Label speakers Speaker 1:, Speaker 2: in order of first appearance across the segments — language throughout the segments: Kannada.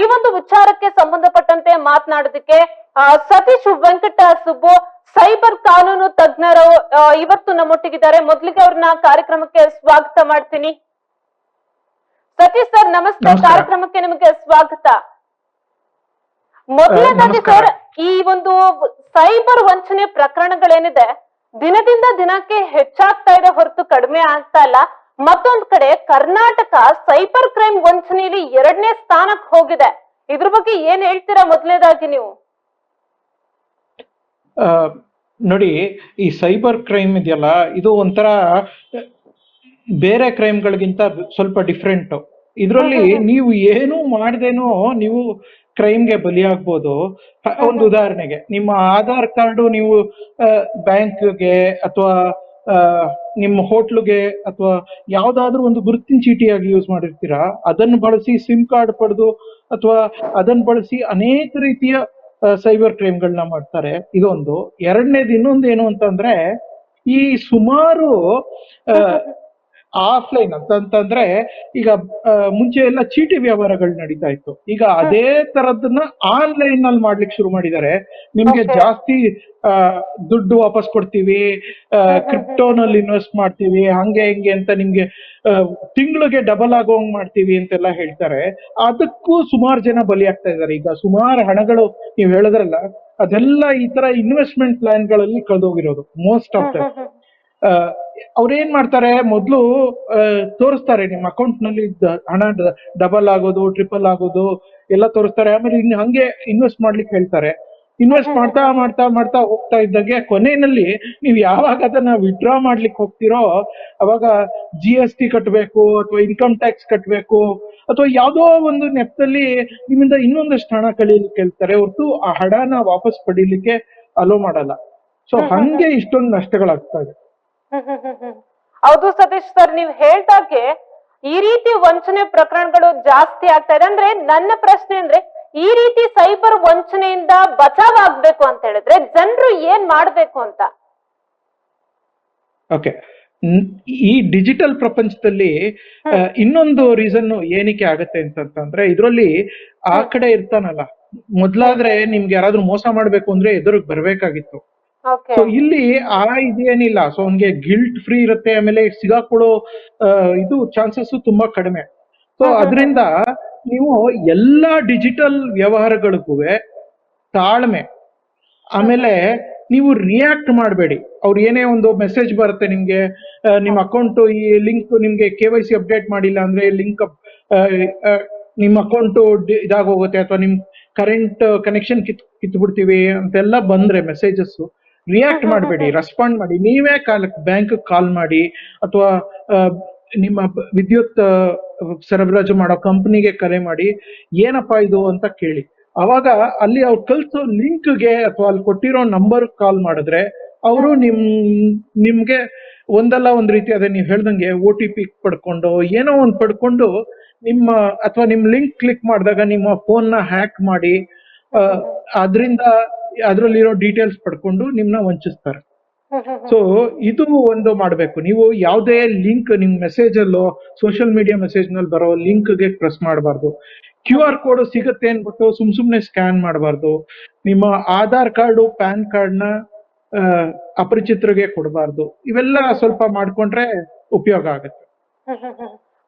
Speaker 1: ಈ ಒಂದು ವಿಚಾರಕ್ಕೆ ಸಂಬಂಧಪಟ್ಟಂತೆ ಮಾತನಾಡೋದಕ್ಕೆ ಸತೀಶ್ ವೆಂಕಟ ಸುಬ್ಬು ಸೈಬರ್ ಕಾನೂನು ತಜ್ಞರು ಇವತ್ತು ನಮ್ಮೊಟ್ಟಿಗಿದ್ದಾರೆ. ಮೊದಲಿಗೆ ಅವ್ರನ್ನ ಕಾರ್ಯಕ್ರಮಕ್ಕೆ ಸ್ವಾಗತ ಮಾಡ್ತೀನಿ. ಸತೀಶ್ ಸರ್ ನಮಸ್ತೆ. ಕಾರ್ಯಕ್ರಮಕ್ಕೆ ನಿಮಗೆ ಸ್ವಾಗತ. ಮೊದಲನೇದಾಗಿ ಸರ್ ಈ ಒಂದು ಸೈಬರ್ ವಂಚನೆ ಪ್ರಕರಣಗಳೇನಿದೆ ದಿನದಿಂದ ದಿನಕ್ಕೆ ಹೆಚ್ಚಾಗ್ತಾ ಇದೆ ಹೊರತು ಕಡಿಮೆ ಆಗ್ತಾ ಇಲ್ಲ. ಮತ್ತೊಂದ್ ಕಡೆ ಕರ್ನಾಟಕ ಸೈಬರ್ ಕ್ರೈಮ್ ವಂಚನೆಯಲ್ಲಿ ಎರಡನೇ ಸ್ಥಾನಕ್ಕೆ ಹೋಗಿದೆ. ಇದ್ರ ಬಗ್ಗೆ ಏನ್ ಹೇಳ್ತೀರಾ ಮೊದಲನೇದಾಗಿ ನೀವು?
Speaker 2: ನೋಡಿ ಈ ಸೈಬರ್ ಕ್ರೈಮ್ ಇದೆಯಲ್ಲ ಇದು ಒಂಥರ ಬೇರೆ ಕ್ರೈಮ್ಗಳಿಗಿಂತ ಸ್ವಲ್ಪ ಡಿಫ್ರೆಂಟ್. ಇದರಲ್ಲಿ. ನೀವು ಏನು ಮಾಡ್ದೇನೋ ನೀವು ಕ್ರೈಮ್ಗೆ ಬಲಿಯಾಗ್ಬೋದು. ಒಂದು ಉದಾಹರಣೆಗೆ ನಿಮ್ಮ ಆಧಾರ್ ಕಾರ್ಡು ನೀವು ಬ್ಯಾಂಕ್ಗೆ ಅಥವಾ ನಿಮ್ಮ ಹೋಟ್ಲುಗೆ ಅಥವಾ ಯಾವ್ದಾದ್ರೂ ಒಂದು ಗುರುತಿನ ಚೀಟಿಯಾಗಿ ಯೂಸ್ ಮಾಡಿರ್ತೀರಾ? ಅದನ್ನು ಬಳಸಿ ಸಿಮ್ ಕಾರ್ಡ್ ಪಡೆದು ಅಥವಾ ಅದನ್ನ ಬಳಸಿ ಅನೇಕ ರೀತಿಯ ಸೈಬರ್ ಕ್ರೈಮ್ಗಳನ್ನ ಮಾಡ್ತಾರೆ. ಇದೊಂದು. ಎರಡನೇದು ಇನ್ನೊಂದು ಏನು ಅಂತಂದ್ರೆ ಈ ಸುಮಾರು ಆಫ್ಲೈನ್ ಅಂತಂತಂದ್ರೆ ಈಗ ಮುಂಚೆ ಎಲ್ಲ ಚೀಟಿ ವ್ಯವಹಾರಗಳು ನಡೀತಾ ಇತ್ತು. ಈಗ ಅದೇ ತರದನ್ನ ಆನ್ಲೈನ್ನಲ್ಲಿ ಮಾಡ್ಲಿಕ್ಕೆ ಶುರು ಮಾಡಿದ್ದಾರೆ. ನಿಮ್ಗೆ ಜಾಸ್ತಿ ದುಡ್ಡು ವಾಪಸ್ ಕೊಡ್ತೀವಿ ಕ್ರಿಪ್ಟೋನಲ್ಲಿ ಇನ್ವೆಸ್ಟ್ ಮಾಡ್ತೀವಿ ಹಂಗೆ ಹಿಂಗೆ ಅಂತ ನಿಮ್ಗೆ ತಿಂಗಳಿಗೆ ಡಬಲ್ ಆಗೋಂಗ್ ಮಾಡ್ತೀವಿ ಅಂತೆಲ್ಲ ಹೇಳ್ತಾರೆ. ಅದಕ್ಕೂ ಸುಮಾರು ಜನ ಬಲಿ ಆಗ್ತಾ ಇದ್ದಾರೆ. ಈಗ ಸುಮಾರು ಹಣಗಳು ನೀವು ಹೇಳಿದ್ರಲ್ಲ ಅದೆಲ್ಲ ಈ ತರ ಇನ್ವೆಸ್ಟ್ಮೆಂಟ್ ಪ್ಲಾನ್ಗಳಲ್ಲಿ ಕಳೆದೋಗಿರೋದು ಮೋಸ್ಟ್ ಆಫ್ ದ ಅವ್ರೇನ್ ಮಾಡ್ತಾರೆ? ಮೊದಲು ತೋರಿಸ್ತಾರೆ ನಿಮ್ಮ ಅಕೌಂಟ್ನಲ್ಲಿ ಹಣ ಡಬಲ್ ಆಗೋದು ಟ್ರಿಪಲ್ ಆಗೋದು ಎಲ್ಲ ತೋರಿಸ್ತಾರೆ. ಆಮೇಲೆ ಇನ್ನು ಹಂಗೆ ಇನ್ವೆಸ್ಟ್ ಮಾಡ್ಲಿಕ್ಕೆ ಹೇಳ್ತಾರೆ. ಇನ್ವೆಸ್ಟ್ ಮಾಡ್ತಾ ಮಾಡ್ತಾ ಮಾಡ್ತಾ ಹೋಗ್ತಾ ಇದ್ದಾಗೆ ಕೊನೆಯಲ್ಲಿ ನೀವು ಯಾವಾಗ ಅದನ್ನ ವಿಡ್ರಾ ಮಾಡ್ಲಿಕ್ಕೆ ಹೋಗ್ತಿರೋ ಅವಾಗ ಜಿ ಎಸ್ ಟಿ ಕಟ್ಟಬೇಕು ಅಥವಾ ಇನ್ಕಮ್ ಟ್ಯಾಕ್ಸ್ ಕಟ್ಟಬೇಕು ಅಥವಾ ಯಾವುದೋ ಒಂದು ನೆಪದಲ್ಲಿ ನಿಮ್ಮಿಂದ ಇನ್ನೊಂದಷ್ಟು ಹಣ ಕಳೀಲಿಕ್ಕೆ ಹೇಳ್ತಾರೆ. ಹೊರತು ಆ ಹಣನ ವಾಪಸ್ ಪಡೀಲಿಕ್ಕೆ ಅಲೋ ಮಾಡಲ್ಲ. ಸೊ ಹಂಗೆ ಇಷ್ಟೊಂದು ನಷ್ಟಗಳಾಗ್ತಾ ಇದೆ.
Speaker 1: ಹೌದು ಸತೀಶ್ ಸರ್ ನೀವ್ ಹೇಳ್ದಾಗೆ ಈ ರೀತಿ ವಂಚನೆ ಪ್ರಕರಣಗಳು ಜಾಸ್ತಿ ಆಗ್ತಾ ಇದೆ. ಅಂದ್ರೆ ನನ್ನ ಪ್ರಶ್ನೆ ಅಂದ್ರೆ ಈ ರೀತಿ ಸೈಬರ್ ವಂಚನೆಯಿಂದ ಬಚಾವ್ ಆಗ್ಬೇಕು ಅಂತ ಹೇಳಿದ್ರೆ ಜನರು ಏನ್ ಮಾಡ್ಬೇಕು ಅಂತ?
Speaker 2: ಓಕೆ. ಈ ಡಿಜಿಟಲ್ ಪ್ರಪಂಚದಲ್ಲಿ ಇನ್ನೊಂದು ರೀಸನ್ ಏನಕ್ಕೆ ಆಗತ್ತೆ ಅಂತಂದ್ರೆ ಇದ್ರಲ್ಲಿ ಆ ಕಡೆ ಇರ್ತಾನಲ್ಲ. ಮೊದ್ಲಾದ್ರೆ ನಿಮ್ಗೆ ಯಾರಾದ್ರೂ ಮೋಸ ಮಾಡ್ಬೇಕು ಅಂದ್ರೆ ಎದುರಿಗೆ ಬರ್ಬೇಕಾಗಿತ್ತು.
Speaker 1: ಓಕೆ
Speaker 2: ಸೊ ಇಲ್ಲಿ ಆ ಇದೇನಿಲ್ಲ. ಸೊ ಅವ್ನಿಗೆ ಗಿಲ್ಟ್ ಫ್ರೀ ಇರುತ್ತೆ ಆಮೇಲೆ ಸಿಗಾಕೊಳ್ಳೋ ಆ, ಇದು ಚಾನ್ಸಸ್ ತುಂಬಾ ಕಡಿಮೆ. ಸೊ. ಅದರಿಂದ ನೀವು ಎಲ್ಲಾ ಡಿಜಿಟಲ್ ವ್ಯವಹಾರಗಳಿಗೂ ತಾಳ್ಮೆ. ಆಮೇಲೆ ನೀವು ರಿಯಾಕ್ಟ್ ಮಾಡಬೇಡಿ. ಅವ್ರು ಏನೇ ಒಂದು ಮೆಸೇಜ್ ಬರುತ್ತೆ ನಿಮ್ಗೆ ಆ, ನಿಮ್ಮ ಅಕೌಂಟ್ ಈ ಲಿಂಕ್ ನಿಮ್ಗೆ ಕೆ ವೈ ಸಿ ಅಪ್ಡೇಟ್ ಮಾಡಿಲ್ಲ ಅಂದ್ರೆ ಲಿಂಕ್ ನಿಮ್ಮ ಅಕೌಂಟ್ ಇದಾಗೋಗುತ್ತೆ ಅಥವಾ ನಿಮ್ ಕರೆಂಟ್ ಕನೆಕ್ಷನ್ ಕಿತ್ ಕಿತ್ ಬಿಡ್ತೀವಿ ಅಂತೆಲ್ಲ ಬಂದ್ರೆ ಮೆಸೇಜಸ್ ರಿಯಾಕ್ಟ್ ಮಾಡಬೇಡಿ. ರೆಸ್ಪಾಂಡ್ ಮಾಡಿ. ನೀವೇ ಕಾಲ್ ಬ್ಯಾಂಕ್ ಕಾಲ್ ಮಾಡಿ ಅಥವಾ ನಿಮ್ಮ ವಿದ್ಯುತ್ ಸರಬರಾಜು ಮಾಡೋ ಕಂಪ್ನಿಗೆ ಕರೆ ಮಾಡಿ ಏನಪ್ಪಾ ಇದು ಅಂತ ಕೇಳಿ. ಅವಾಗ ಅಲ್ಲಿ ಅವ್ರು ಲಿಂಕ್ ಲಿಂಕ್ಗೆ ಅಥವಾ ಅಲ್ಲಿ ಕೊಟ್ಟಿರೋ ನಂಬರ್ ಕಾಲ್ ಮಾಡಿದ್ರೆ ಅವರು ನಿಮ್ ನಿಮ್ಗೆ ಒಂದಲ್ಲ ಒಂದ್ ರೀತಿ ಅದೇ ನೀವು ಹೇಳ್ದಂಗೆ ಓ ಟಿ ಪಿ ಪಡ್ಕೊಂಡು ಏನೋ ಒಂದ್ ಪಡ್ಕೊಂಡು ನಿಮ್ಮ ಅಥವಾ ನಿಮ್ ಲಿಂಕ್ ಕ್ಲಿಕ್ ಮಾಡಿದಾಗ ನಿಮ್ಮ ಫೋನ್ನ ಹ್ಯಾಕ್ ಮಾಡಿ ಅದ್ರಿಂದ ಅದ್ರಲ್ಲಿರೋ ಡೀಟೇಲ್ಸ್ ಪಡ್ಕೊಂಡು ನಿಮ್ನ ವಂಚಿಸ್ತಾರೆ. ಸೊ ಇದು ಒಂದು ಮಾಡಬೇಕು. ನೀವು ಯಾವುದೇ ಲಿಂಕ್ ನಿಮ್ ಮೆಸೇಜ್ ಅಲ್ಲೋ ಸೋಷಿಯಲ್ ಮೀಡಿಯಾ ಮೆಸೇಜ್ನಲ್ಲಿ ಬರೋ ಲಿಂಕ್ಗೆ ಪ್ರೆಸ್ ಮಾಡಬಾರ್ದು. ಕ್ಯೂ ಆರ್ ಕೋಡ್ ಸಿಗುತ್ತೆ ಅನ್ಬಿಟ್ಟು ಸುಮ್ ಸುಮ್ನೆ ಸ್ಕ್ಯಾನ್ ಮಾಡಬಾರ್ದು. ನಿಮ್ಮ ಆಧಾರ್ ಕಾರ್ಡು, ಪ್ಯಾನ್ ಕಾರ್ಡ್ನ ಅಪರಿಚಿತರಿಗೆ ಕೊಡಬಾರ್ದು. ಇವೆಲ್ಲ ಸ್ವಲ್ಪ ಮಾಡ್ಕೊಂಡ್ರೆ ಉಪಯೋಗ ಆಗುತ್ತೆ.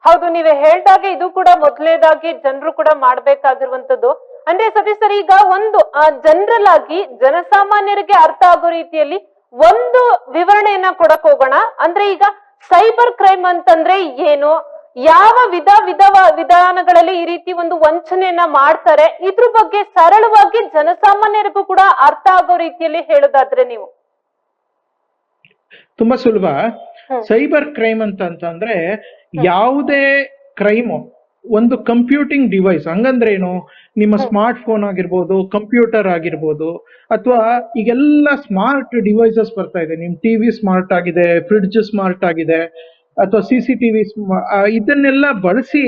Speaker 1: ಹೌದು, ನೀವೇ ಹೇಳ್ದಾಗೆ ಇದು ಕೂಡ ಮೊದಲೇದಾಗಿ ಜನರು ಕೂಡ ಮಾಡ್ಬೇಕಾಗಿರುವಂತದ್ದು ಅಂದ್ರೆ ಸತೀಶ್ ಸರ್ ಈಗ ಒಂದು ಜನರಲ್ ಆಗಿ ಜನಸಾಮಾನ್ಯರಿಗೆ ಅರ್ಥ ಆಗೋ ರೀತಿಯಲ್ಲಿ ಒಂದು ವಿವರಣೆಯನ್ನ ಕೊಡಕ್ ಹೋಗೋಣ. ಅಂದ್ರೆ ಈಗ ಸೈಬರ್ ಕ್ರೈಮ್ ಅಂತಂದ್ರೆ ಏನು? ಯಾವ ವಿಧ ವಿಧವ ವಿಧಾನಗಳಲ್ಲಿ ಈ ರೀತಿ ಒಂದು ವಂಚನೆಯನ್ನ ಮಾಡ್ತಾರೆ? ಇದ್ರ ಬಗ್ಗೆ ಸರಳವಾಗಿ ಜನಸಾಮಾನ್ಯರಿಗೂ ಕೂಡ ಅರ್ಥ ಆಗೋ ರೀತಿಯಲ್ಲಿ ಹೇಳೋದಾದ್ರೆ ನೀವು.
Speaker 2: ತುಂಬಾ ಸುಲಭ. ಸೈಬರ್ ಕ್ರೈಮ್ ಅಂತ ಅಂತಂದ್ರೆ ಯಾವುದೇ ಕ್ರೈಮ್ ಒಂದು ಕಂಪ್ಯೂಟಿಂಗ್ ಡಿವೈಸ್ ಹಂಗಂದ್ರೆ ಏನು ನಿಮ್ಮ ಸ್ಮಾರ್ಟ್ ಫೋನ್ ಆಗಿರ್ಬೋದು ಕಂಪ್ಯೂಟರ್ ಆಗಿರ್ಬೋದು ಅಥವಾ ಈಗೆಲ್ಲ ಸ್ಮಾರ್ಟ್ ಡಿವೈಸಸ್ ಬರ್ತಾ ಇದೆ. ನಿಮ್ ಟಿವಿ ಸ್ಮಾರ್ಟ್ ಆಗಿದೆ ಫ್ರಿಡ್ಜ್ ಸ್ಮಾರ್ಟ್ ಆಗಿದೆ ಅಥವಾ ಸಿ ಸಿ ಟಿವಿ ಇದನ್ನೆಲ್ಲ ಬಳಸಿ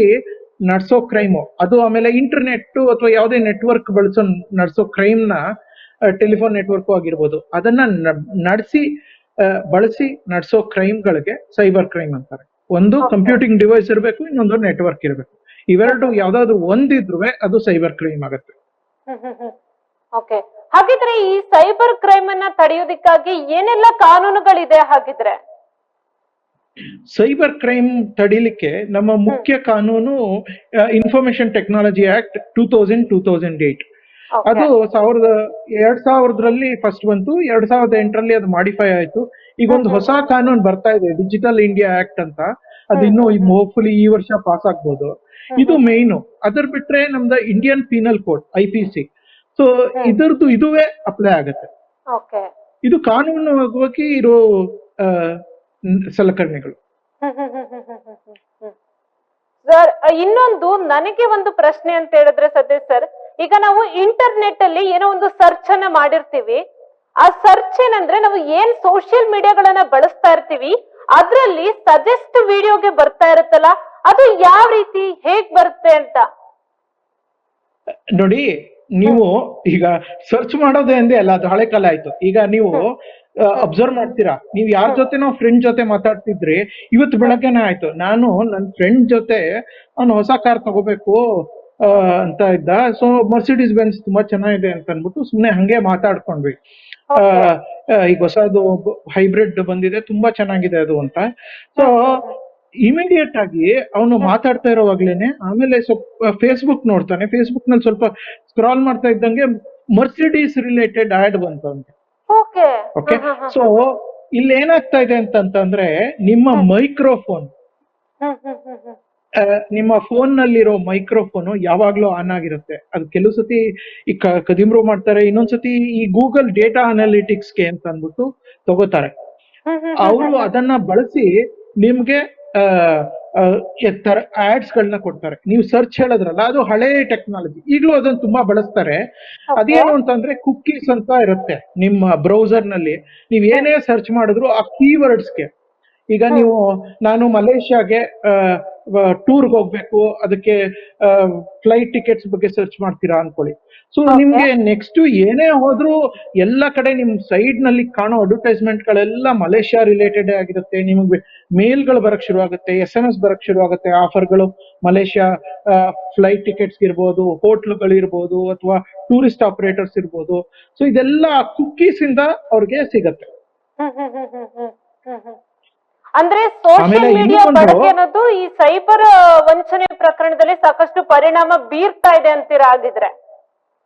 Speaker 2: ನಡೆಸೋ ಕ್ರೈಮು ಅದು ಆಮೇಲೆ ಇಂಟರ್ನೆಟ್ ಅಥವಾ ಯಾವುದೇ ನೆಟ್ವರ್ಕ್ ಬಳಸೋ ನಡೆಸೋ ಕ್ರೈಮ್ನ ಟೆಲಿಫೋನ್ ನೆಟ್ವರ್ಕ್ ಆಗಿರ್ಬೋದು. ಅದನ್ನ ನಡೆಸಿ ಬಳಸಿ ನಡೆಸೋ ಕ್ರೈಮ್ಗಳಿಗೆ ಸೈಬರ್ ಕ್ರೈಮ್ ಅಂತಾರೆ. ಒಂದು ಕಂಪ್ಯೂಟಿಂಗ್ ಡಿವೈಸ್ ಇರಬೇಕು ಇನ್ನೊಂದು ನೆಟ್ವರ್ಕ್ ಇರಬೇಕು. ಇವೆರಡು ಯಾವ್ದಾದ್ರು ಒಂದಿದ್ರು ಅದು ಸೈಬರ್ ಕ್ರೈಮ್ ಆಗುತ್ತೆ.
Speaker 1: ಓಕೆ. ಹಾಗಿದ್ರೆ ಈ ಸೈಬರ್ ಕ್ರೈಮ್ ಅನ್ನ ತಡೆಯೋದಕ್ಕಾಗಿ ಏನೆಲ್ಲ ಕಾನೂನುಗಳಿದೆ ಹಾಗಿದ್ರೆ?
Speaker 2: ಸೈಬರ್ ಕ್ರೈಮ್ ತಡಿಲಿಕ್ಕೆ ನಮ್ಮ ಮುಖ್ಯ ಕಾನೂನು information technology act two thousand two thousand eight ಅದು ಸಾವಿರದ ಎರಡ್ ಸಾವಿರದಲ್ಲಿ ಫಸ್ಟ್ ಬಂತು ಎರಡ್ ಸಾವಿರದ ಎಂಟರಲ್ಲಿ ಅದು ಮಾಡಿಫೈ ಆಯ್ತು. ಈಗ ಒಂದು ಹೊಸ ಕಾನೂನು ಬರ್ತಾ ಇದೆ ಡಿಜಿಟಲ್ ಇಂಡಿಯಾ ಆಕ್ಟ್ ಅಂತ. ಅದು ಇನ್ನೂ ಹೋಪ್ಫುಲಿ ಈ ವರ್ಷ ಪಾಸ್ ಆಗ್ಬೋದು. ಇದು ಮೇಯ್ನು ಅದರ್ ಬಿಟ್ರೆ ನಮ್ದು Indian penal code I P C so ಇದರದ್ದು ಇದುವೇ ಅಪ್ಲೈ ಆಗುತ್ತೆ.
Speaker 1: ಇದು
Speaker 2: ಇದು ಆಗುವಾಗಿ ಇರೋ ಸಲಕರಣೆಗಳು.
Speaker 1: ಸರ್ ಇನ್ನೊಂದು ನನಗೆ ಒಂದು ಪ್ರಶ್ನೆ ಅಂತ ಹೇಳಿದ್ರೆ ಸದ್ಯ ಸರ್ ಈಗ ನಾವು ಇಂಟರ್ನೆಟ್ ಅಲ್ಲಿ ಏನೋ ಒಂದು ಸರ್ಚ್ ಅನ್ನ ಮಾಡಿರ್ತೀವಿ. ಆ ಸರ್ಚ್ ಏನಂದ್ರೆ ನಾವು ಏನ್ ಸೋಷಿಯಲ್ ಮೀಡಿಯಾಗಳನ್ನ ಬಳಸ್ತಾ ಇರ್ತೀವಿ ಅದ್ರಲ್ಲಿ ಸಜೆಸ್ಟ್ ವಿಡಿಯೋಗೆ ಬರ್ತಾ ಇರುತ್ತಲ್ಲ ಅದು ಯಾವ ರೀತಿ ಹೇಗ್ ಬರುತ್ತೆ ಅಂತ?
Speaker 2: ನೋಡಿ ನೀವು ಈಗ ಸರ್ಚ್ ಮಾಡೋದೇ ಅಂದೆ ಅಲ್ಲ ಅದು ಹಳೆ ಕಾಲ ಆಯ್ತು. ಈಗ ನೀವು ಅಬ್ಸರ್ವ್ ಮಾಡ್ತೀರಾ? ನೀವು ಯಾರ ಜೊತೆನೋ ಫ್ರೆಂಡ್ ಜೊತೆ ಮಾತಾಡ್ತಿದ್ರಿ ಇವತ್ತು ಬೆಳಗ್ಗೆನೇ ಆಯ್ತು. ನಾನು ನನ್ನ ಫ್ರೆಂಡ್ ಜೊತೆ ಅವ್ನು ಹೊಸ ಕಾರ್ ತಗೋಬೇಕು ಆ, ಅಂತ ಇದ್ದ. ಸೊ ಮರ್ಸಿಡೀಸ್ ಬೆನ್ಸ್ ತುಂಬಾ ಚೆನ್ನಾಗಿದೆ ಅಂತ ಅನ್ಬಿಟ್ಟು ಸುಮ್ನೆ ಹಂಗೆ ಮಾತಾಡ್ಕೊಂಡ್ವಿ. ಈಗ ಹೊಸದು ಹೈಬ್ರಿಡ್ ಬಂದಿದೆ ತುಂಬಾ ಚೆನ್ನಾಗಿದೆ ಅದು ಅಂತ. ಸೊ ಇಮಿಡಿಯೇಟ್ ಆಗಿ ಅವನು ಮಾತಾಡ್ತಾ ಇರೋವಾಗ್ಲೇನೆ ಆಮೇಲೆ ಸ್ವಲ್ಪ ಫೇಸ್ಬುಕ್ ನೋಡ್ತಾನೆ. ಫೇಸ್ಬುಕ್ನಲ್ಲಿ ಸ್ವಲ್ಪ ಸ್ಕ್ರಾಲ್ ಮಾಡ್ತಾ ಇದ್ದಂಗೆ ಮರ್ಸಿಡೀಸ್ ರಿಲೇಟೆಡ್ ಆಡ್ ಬಂತಂತೆ
Speaker 1: ಓಕೆ
Speaker 2: ಸೊ ಇಲ್ಲಿ ಏನಾಗ್ತಾ ಇದೆ ಅಂತಂತಂದ್ರೆ ನಿಮ್ಮ ಮೈಕ್ರೋಫೋನ್ ನಿಮ್ಮ ಫೋನ್ ನಲ್ಲಿರೋ ಮೈಕ್ರೋಫೋನ್ ಯಾವಾಗ್ಲೂ ಆನ್ ಆಗಿರುತ್ತೆ. ಅದು ಕೆಲವು ಸತಿ ಈ ಕದಿಮ್ರು ಮಾಡ್ತಾರೆ ಇನ್ನೊಂದ್ಸತಿ ಈ ಗೂಗಲ್ ಡೇಟಾ ಅನಾಲಿಟಿಕ್ಸ್ಗೆ ಅಂತ ಅಂದ್ಬಿಟ್ಟು ತಗೋತಾರೆ. ಅವರು ಅದನ್ನ ಬಳಸಿ ನಿಮ್ಗೆ ಆಡ್ಸ್ ಗಳನ್ನ ಕೊಡ್ತಾರೆ. ನೀವು ಸರ್ಚ್ ಹೇಳಿದ್ರಲ್ಲ ಅದು ಹಳೆ ಟೆಕ್ನಾಲಜಿ ಈಗಲೂ ಅದನ್ನ ತುಂಬಾ ಬಳಸ್ತಾರೆ. ಅದೇನು ಅಂತಂದ್ರೆ ಕುಕ್ಕೀಸ್ ಅಂತ ಇರುತ್ತೆ ನಿಮ್ಮ ಬ್ರೌಸರ್ನಲ್ಲಿ. ನೀವ್ ಏನೇ ಸರ್ಚ್ ಮಾಡಿದ್ರು ಆ ಕೀವರ್ಡ್ಸ್ಗೆ ಈಗ ನೀವು ನಾನು ಮಲೇಷ್ಯಾಗೆ ಟೂರ್ಗೆ ಹೋಗ್ಬೇಕು ಅದಕ್ಕೆ ಫ್ಲೈಟ್ ಟಿಕೆಟ್ಸ್ ಬಗ್ಗೆ ಸರ್ಚ್ ಮಾಡ್ತೀರಾ ಅನ್ಕೊಳ್ಳಿ. ಸೊ ನಿಮ್ಗೆ ನೆಕ್ಸ್ಟ್ ಏನೇ ಹೋದ್ರು ಎಲ್ಲ ಕಡೆ ನಿಮ್ ಸೈಡ್ನಲ್ಲಿ ಕಾಣೋ ಅಡ್ವರ್ಟೈಸ್ಮೆಂಟ್ ಗಳೆಲ್ಲ ಮಲೇಷ್ಯಾ ರಿಲೇಟೆಡ್ ಆಗಿರುತ್ತೆ. ನಿಮಗೆ ಮೇಲ್ಗಳು ಬರಕ್ ಶುರು ಆಗುತ್ತೆ ಎಸ್ ಎಂ ಎಸ್ ಬರಕ್ ಶುರು ಆಗುತ್ತೆ ಆಫರ್ಗಳು ಮಲೇಷ್ಯಾ ಫ್ಲೈಟ್ ಟಿಕೆಟ್ಸ್ ಇರ್ಬೋದು ಹೋಟ್ಲುಗಳು ಇರ್ಬೋದು ಅಥವಾ ಟೂರಿಸ್ಟ್ ಆಪರೇಟರ್ಸ್ ಇರ್ಬೋದು. ಸೊ ಇದೆಲ್ಲ ಕುಕ್ಕೀಸ್ ಇಂದ ಅವ್ರಿಗೆ ಸಿಗತ್ತೆ.
Speaker 1: ಅಂದ್ರೆ ಸೋಷಿಯಲ್ ಮೀಡಿಯಾ ಬಳಕೆ ಅನ್ನೋದು ಈ ಸೈಬರ್ ವಂಚನೆ ಪ್ರಕರಣದಲ್ಲಿ ಸಾಕಷ್ಟು ಪರಿಣಾಮ ಬೀರ್ತಾ ಇದೆ ಅಂತೀರಾ ಆಗಿದ್ರೆ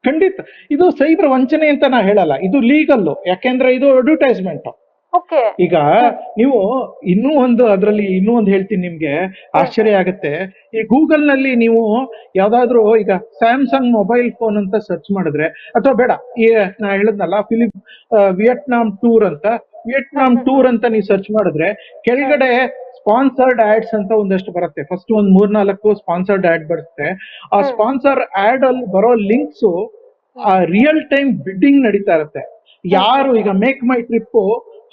Speaker 2: ಖಂಡಿತ. ಇದು ಸೈಬರ್ ವಂಚನೆ ಅಂತ ನಾ ಹೇಳಲ್ಲ. ಇದು ಲೀಗಲ್ ಯಾಕೆಂದ್ರೆ ಇದು ಅಡ್ವರ್ಟೈಸ್ಮೆಂಟ್ ಈಗ ನೀವು ಇನ್ನೂ ಒಂದು ಅದರಲ್ಲಿ ಇನ್ನೂ ಒಂದು ಹೇಳ್ತೀನಿ ನಿಮ್ಗೆ. ಆಶ್ಚರ್ಯ ಆಗತ್ತೆ. ಈ ಗೂಗಲ್ನಲ್ಲಿ ನೀವು ಯಾವ್ದಾದ್ರು ಈಗ ಸ್ಯಾಮ್ಸಂಗ್ ಮೊಬೈಲ್ ಫೋನ್ ಅಂತ ಸರ್ಚ್ ಮಾಡಿದ್ರೆ ಅಥವಾ ಬೇಡ ಈ ನಾ ಹೇಳದ್ನಲ್ಲ ಫಿಲಿಪ್ ವಿಯೆಟ್ನಾಂ ಟೂರ್ ಅಂತ. ವಿಯೆಟ್ನಾಂ ಟೂರ್ ಅಂತ ನೀವು ಸರ್ಚ್ ಮಾಡಿದ್ರೆ ಕೆಳಗಡೆ ಸ್ಪಾನ್ಸರ್ಡ್ ಆಡ್ಸ್ ಅಂತ ಒಂದಷ್ಟು ಬರುತ್ತೆ. ಫಸ್ಟ್ ಒಂದ್ ಮೂರ್ನಾಲ್ಕು ಸ್ಪಾನ್ಸರ್ಡ್ ಆಡ್ ಬರುತ್ತೆ. ಆ ಸ್ಪಾನ್ಸರ್ ಆಡ್ ಅಲ್ಲಿ ಬರೋ ಲಿಂಕ್ಸ್ ಆ ರಿಯಲ್ ಟೈಮ್ ಬಿಡ್ಡಿಂಗ್ ನಡೀತಾ ಇರುತ್ತೆ. ಯಾರು ಈಗ ಮೇಕ್ ಮೈ ಟ್ರಿಪ್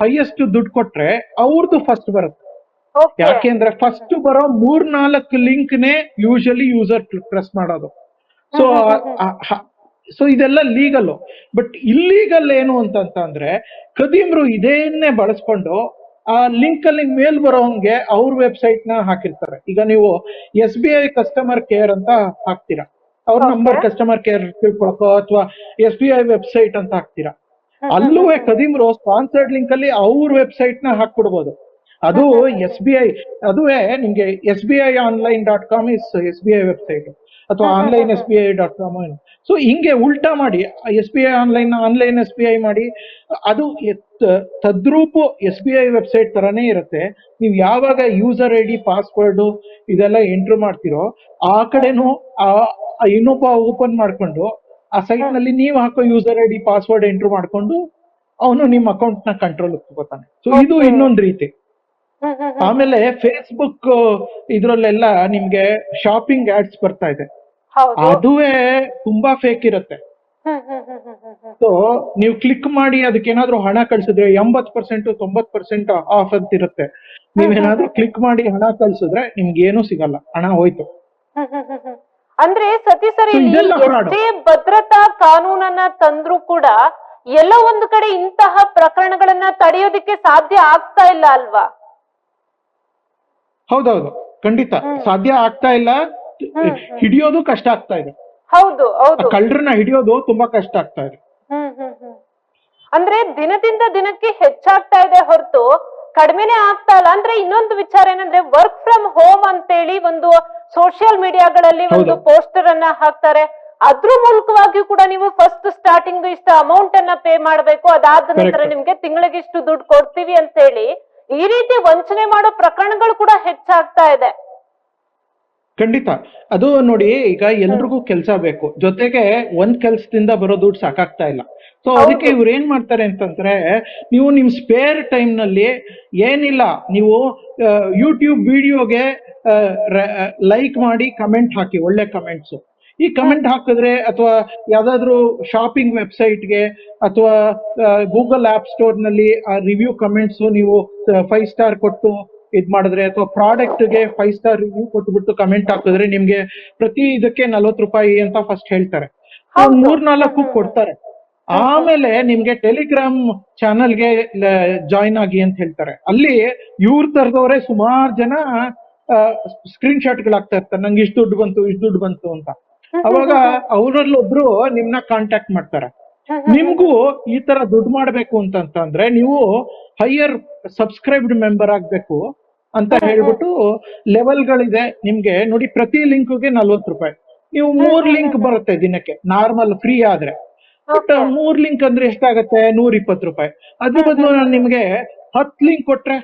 Speaker 2: ಹೈಯೆಸ್ಟ್ ದುಡ್ಡು ಕೊಟ್ರೆ ಅವ್ರದ್ದು ಫಸ್ಟ್ ಬರುತ್ತೆ. ಯಾಕೆಂದ್ರೆ ಫಸ್ಟ್ ಬರೋ ಮೂರ್ನಾಲ್ಕು ಲಿಂಕ್ ನೇ ಯೂಶಲಿ ಯೂಸರ್ ಪ್ರೆಸ್ ಮಾಡೋದು. ಸೊ ಸೊ ಇದೆಲ್ಲ ಲೀಗಲ್ ಬಟ್ ಇಲ್ಲೀಗಲ್ ಏನು ಅಂತ ಅಂದ್ರೆ ಕದೀಮ್ರು ಇದೇನ್ನೇ ಬಳಸ್ಕೊಂಡು ಆ ಲಿಂಕ್ ಅಲ್ಲಿ ಮೇಲ್ ಬರೋಂಗೆ ಅವ್ರ ವೆಬ್ಸೈಟ್ನ ಹಾಕಿರ್ತಾರೆ. ಈಗ ನೀವು S B I customer care ಅಂತ ಹಾಕ್ತೀರಾ. ಅವ್ರ ನಂಬರ್ ಕಸ್ಟಮರ್ ಕೇರ್ ತಿಳ್ಕೊಳಕೋ ಅಥವಾ ಎಸ್ ಬಿ ಐ ವೆಬ್ಸೈಟ್ ಅಂತ ಹಾಕ್ತೀರಾ. ಅಲ್ಲೂ ಕದೀಮ್ರು ಸ್ಪಾನ್ಸರ್ಡ್ ಲಿಂಕ್ ಅಲ್ಲಿ ಅವ್ರ ವೆಬ್ಸೈಟ್ನ ಹಾಕ್ಬಿಡ್ಬೋದು. ಅದು ಎಸ್ ಬಿ ಐ ಅದುವೇ ನಿಮ್ಗೆ S B I online dot com is S B I website ಅಥವಾ online S B I dot com so ಹಿಂಗೆ ಉಲ್ಟಾ ಮಾಡಿ S B I online online S B I ಮಾಡಿ ಅದು ತದ್ರೂಪ ತದ್ರೂಪು ಎಸ್ ಬಿ ಐ ವೆಬ್ಸೈಟ್ ತರಾನೇ ಇರುತ್ತೆ. ನೀವು ಯಾವಾಗ ಯೂಸರ್ ಐ ಡಿ ಪಾಸ್ವರ್ಡ್ ಇದೆಲ್ಲ ಎಂಟ್ರ್ ಮಾಡ್ತಿರೋ ಆ ಕಡೆನೂ ಇನ್ನೊಬ್ಬ ಓಪನ್ ಮಾಡ್ಕೊಂಡು ಆ ಸೈಟ್ನಲ್ಲಿ ನೀವು ಹಾಕೋ user I D password enter ಮಾಡ್ಕೊಂಡು ಅವನು ನಿಮ್ಮ ಅಕೌಂಟ್ನ ಕಂಟ್ರೋಲ್ ತಗೋತಾನೆ ಸೊ ಇದು. ಇನ್ನೊಂದು ರೀತಿ. ಆಮೇಲೆ ಫೇಸ್ಬುಕ್ ಇದ್ರಲ್ಲೆಲ್ಲ ನಿಮ್ಗೆ ಶಾಪಿಂಗ್ ಆಡ್ಸ್ ಬರ್ತಾ ಇದೆ. ಅದುವೇ ತುಂಬಾ ಫೇಕ್ ಇರುತ್ತೆ. ಸೊ ನೀವು ಕ್ಲಿಕ್ ಮಾಡಿ ಅದಕ್ಕೆ ಏನಾದ್ರೂ ಹಣ ಕಳ್ಸಿದ್ರೆ ಎಂಬತ್ ಪರ್ಸೆಂಟ್ ತೊಂಬತ್ ಪರ್ಸೆಂಟ್ ಆಫ್ ಅಂತ ಇರುತ್ತೆ ನೀವೇನಾದ್ರೂ ಕ್ಲಿಕ್ ಮಾಡಿ ಹಣ ಕಳ್ಸಿದ್ರೆ ನಿಮ್ಗೆ ಏನೂ ಸಿಗಲ್ಲ. ಹಣ ಹೋಯ್ತು.
Speaker 1: ಅಂದ್ರೆ ಸತಿ ಸರ್ ಇಲ್ಲಿ ಎಷ್ಟೇ ಭದ್ರತಾ ಕಾನೂನನ್ನ ತಂದ್ರು ಕೂಡ ಎಲ್ಲ ಒಂದು ಕಡೆ ಇಂತಹ ಪ್ರಕರಣಗಳನ್ನ ತಡೆಯೋದಕ್ಕೆ ಸಾಧ್ಯ ಆಗ್ತಾ ಇಲ್ಲ ಅಲ್ವಾ?
Speaker 2: ಹೌದೌದು ಖಂಡಿತ. ಸಾಧ್ಯ ಆಗ್ತಾ ಇಲ್ಲ. ಹಿಡಿಯೋದು ಕಷ್ಟ ಆಗ್ತಾ ಇದೆ.
Speaker 1: ಹೌದು ಹೌದು.
Speaker 2: ಕಳ್ಳರನ್ನ ಹಿಡಿಯೋದು ತುಂಬಾ ಕಷ್ಟ ಆಗ್ತಾ ಇದೆ.
Speaker 1: ಅಂದ್ರೆ ದಿನದಿಂದ ದಿನಕ್ಕೆ ಹೆಚ್ಚಾಗ್ತಾ ಇದೆ ಹೊರತು ಕಡಿಮೆನೆ ಆಗ್ತಾ ಇಲ್ಲ. ಅಂದ್ರೆ ಇನ್ನೊಂದು ವಿಚಾರ ಏನಂದ್ರೆ ವರ್ಕ್ ಫ್ರಮ್ ಹೋಮ್ ಅಂತೇಳಿ ಒಂದು ಸೋಷಿಯಲ್ ಮೀಡಿಯಾಗಳಲ್ಲಿ ಒಂದು ಪೋಸ್ಟರ್ ಅನ್ನ ಹಾಕ್ತಾರೆ. ಅದ್ರ ಮೂಲಕವಾಗಿಯೂ ಕೂಡ ನೀವು ಫಸ್ಟ್ ಸ್ಟಾರ್ಟಿಂಗ್ ಇಷ್ಟು ಅಮೌಂಟ್ ಅನ್ನ ಪೇ ಮಾಡ್ಬೇಕು. ಅದಾದ ನಂತರ. ನಿಮ್ಗೆ ತಿಂಗಳಿಗೆ ಇಷ್ಟು ದುಡ್ಡು ಕೊಡ್ತೀವಿ ಅಂತ ಹೇಳಿ ಈ ರೀತಿ ವಂಚನೆ ಮಾಡೋ ಪ್ರಕರಣಗಳು ಕೂಡ ಹೆಚ್ಚಾಗ್ತಾ ಇದೆ.
Speaker 2: ಖಂಡಿತ. ಅದು ನೋಡಿ ಈಗ ಎಲ್ರಿಗೂ ಕೆಲಸ ಬೇಕು. ಜೊತೆಗೆ ಒಂದ್ ಕೆಲ್ಸದಿಂದ ಬರೋ ದುಡ್ಡು ಸಾಕಾಗ್ತಾ ಇಲ್ಲ. ಸೊ ಅದಕ್ಕೆ. ಇವ್ರು ಏನ್ ಮಾಡ್ತಾರೆ ಅಂತಂದ್ರೆ ನೀವು ನಿಮ್ ಸ್ಪೇರ್ ಟೈಮ್ನಲ್ಲಿ ಏನಿಲ್ಲ ನೀವು ಯೂಟ್ಯೂಬ್ ವಿಡಿಯೋಗೆ ಲೈಕ್ ಮಾಡಿ ಕಮೆಂಟ್ ಹಾಕಿ ಒಳ್ಳೆ ಕಮೆಂಟ್ಸ್ ಈ ಕಮೆಂಟ್ ಹಾಕಿದ್ರೆ ಅಥವಾ ಯಾವ್ದಾದ್ರು ಶಾಪಿಂಗ್ ವೆಬ್ಸೈಟ್ಗೆ ಅಥವಾ ಗೂಗಲ್ ಆಪ್ ಸ್ಟೋರ್ನಲ್ಲಿ ಆ ರಿವ್ಯೂ ಕಮೆಂಟ್ಸ್ ನೀವು ಫೈವ್ ಸ್ಟಾರ್ ಕೊಟ್ಟು ಇದ್ ಮಾಡಿದ್ರೆ ಅಥವಾ ಪ್ರಾಡಕ್ಟ್ಗೆ ಫೈವ್ ಸ್ಟಾರ್ ರಿವ್ಯೂ ಕೊಟ್ಬಿಟ್ಟು ಕಮೆಂಟ್ ಹಾಕಿದ್ರೆ ನಿಮ್ಗೆ ಪ್ರತಿ ಇದಕ್ಕೆ ನಲ್ವತ್ತು ರೂಪಾಯಿ ಅಂತ ಫಸ್ಟ್ ಹೇಳ್ತಾರೆ.
Speaker 1: ಮೂರ್ನಾಲ್ಕು
Speaker 2: ಮೂರ್ ನಾಲ್ಕು ಕೊಡ್ತಾರೆ. ಆಮೇಲೆ ನಿಮ್ಗೆ ಟೆಲಿಗ್ರಾಮ್ ಚಾನಲ್ಗೆ ಜಾಯಿನ್ ಆಗಿ ಅಂತ ಹೇಳ್ತಾರೆ. ಅಲ್ಲಿ ಇವ್ರ ತರದವರೇ ಸುಮಾರು ಜನ ಸ್ಕ್ರೀನ್ ಶಾಟ್ಗಳಾಗ್ತಾ ಇರ್ತಾರೆ. ನಂಗೆ ಇಷ್ಟು ದುಡ್ಡು ಬಂತು ಇಷ್ಟು ದುಡ್ಡು ಬಂತು ಅಂತ. ಅವಾಗ ಅವರಲ್ಲಿ ಒಬ್ರು ನಿಮ್ನ ಕಾಂಟ್ಯಾಕ್ಟ್ ಮಾಡ್ತಾರೆ. ನಿಮ್ಗೂ ಈ ತರ ದುಡ್ಡು ಮಾಡ್ಬೇಕು ಅಂತಂತಂದ್ರೆ ನೀವು ಹೈಯರ್ ಸಬ್ಸ್ಕ್ರೈಬ್ಡ್ ಮೆಂಬರ್ ಆಗ್ಬೇಕು ಅಂತ ಹೇಳ್ಬಿಟ್ಟು ಲೆವೆಲ್ಗಳಿದೆ ನಿಮ್ಗೆ. ನೋಡಿ ಪ್ರತಿ ಲಿಂಕ್ಗೆ ನಲ್ವತ್ತು ರೂಪಾಯಿ. ನೀವು ಮೂರ್ ಲಿಂಕ್ ಬರುತ್ತೆ ದಿನಕ್ಕೆ. ನಾರ್ಮಲ್ ಫ್ರೀ ಆದ್ರೆ. ಬಟ್. ಮೂರ್ ಲಿಂಕ್ ಅಂದ್ರೆ ಎಷ್ಟಾಗತ್ತೆ? ನೂರ ಇಪ್ಪತ್ತು ರೂಪಾಯಿ ಅದ್ರ ಬದಲು ನಾನು ನಿಮ್ಗೆ ಹತ್ ಲಿಂಕ್ ಕೊಟ್ರೆ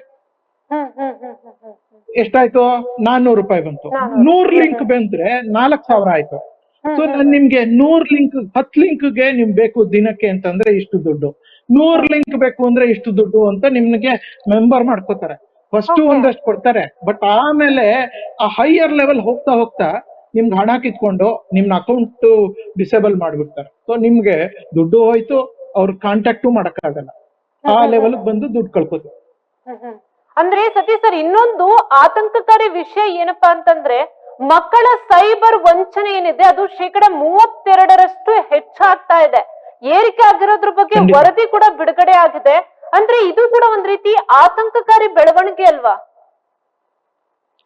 Speaker 2: ಎಷ್ಟಾಯ್ತು? ನಾನ್ನೂರು ರೂಪಾಯಿ ಬಂತು. ನೂರ್ ಲಿಂಕ್ ಬಂದ್ರೆ ನಾಲ್ಕ್ ಸಾವಿರ ಆಯ್ತು. ಸೊ ನಾನು ನಿಮ್ಗೆ ನೂರ್ ಲಿಂಕ್ ಹತ್ ಲಿಂಕ್ಗೆ ನಿಮ್ ಬೇಕು ದಿನಕ್ಕೆ ಅಂತಂದ್ರೆ ಇಷ್ಟು ದುಡ್ಡು. ನೂರ್ ಲಿಂಕ್ ಬೇಕು ಅಂದ್ರೆ ಇಷ್ಟು ದುಡ್ಡು ಅಂತ ನಿಮ್ಗೆ ಮೆಂಬರ್ ಮಾಡ್ಕೋತಾರೆ. ಫಸ್ಟ್. ಒಂದಷ್ಟು ಕೊಡ್ತಾರೆ. ಬಟ್ ಆಮೇಲೆ ಆ ಹೈಯರ್ ಲೆವೆಲ್ ಹೋಗ್ತಾ ಹೋಗ್ತಾ ನಿಮ್ಗೆ ಹಣ ಕಿತ್ಕೊಂಡು ನಿಮ್ನ ಅಕೌಂಟ್ ಡಿಸೇಬಲ್ ಮಾಡ್ಬಿಡ್ತಾರೆ. ಸೊ ನಿಮ್ಗೆ ದುಡ್ಡು ಹೋಯ್ತು ಅವ್ರ ಕಾಂಟ್ಯಾಕ್ಟು ಮಾಡಕ್ಕಾಗಲ್ಲ. ಆ ಲೆವೆಲ್ ಬಂದು ದುಡ್ಡು ಕಳ್ಕೋತಾರೆ.
Speaker 1: ಅಂದ್ರೆ ಸತೀಶ್ ಸರ್ ಇನ್ನೊಂದು ಆತಂಕಕಾರಿ ವಿಷಯ ಏನಪ್ಪಾ ಅಂತಂದ್ರೆ ಮಕ್ಕಳ ಸೈಬರ್ ವಂಚನೆ ಏನಿದೆ ಅದು ಶೇಕಡ ಮೂವತ್ತೆರಡರಷ್ಟು ಹೆಚ್ಚಾಗ್ತಾ ಇದೆ. ಏರಿಕೆ ಆಗಿರೋದ್ರ ಬಗ್ಗೆ ವರದಿ ಕೂಡ ಬಿಡುಗಡೆ ಆಗಿದೆ. ಅಂದ್ರೆ ಇದು ಕೂಡ ಒಂದ್ ರೀತಿ ಆತಂಕಕಾರಿ ಬೆಳವಣಿಗೆ ಅಲ್ವಾ?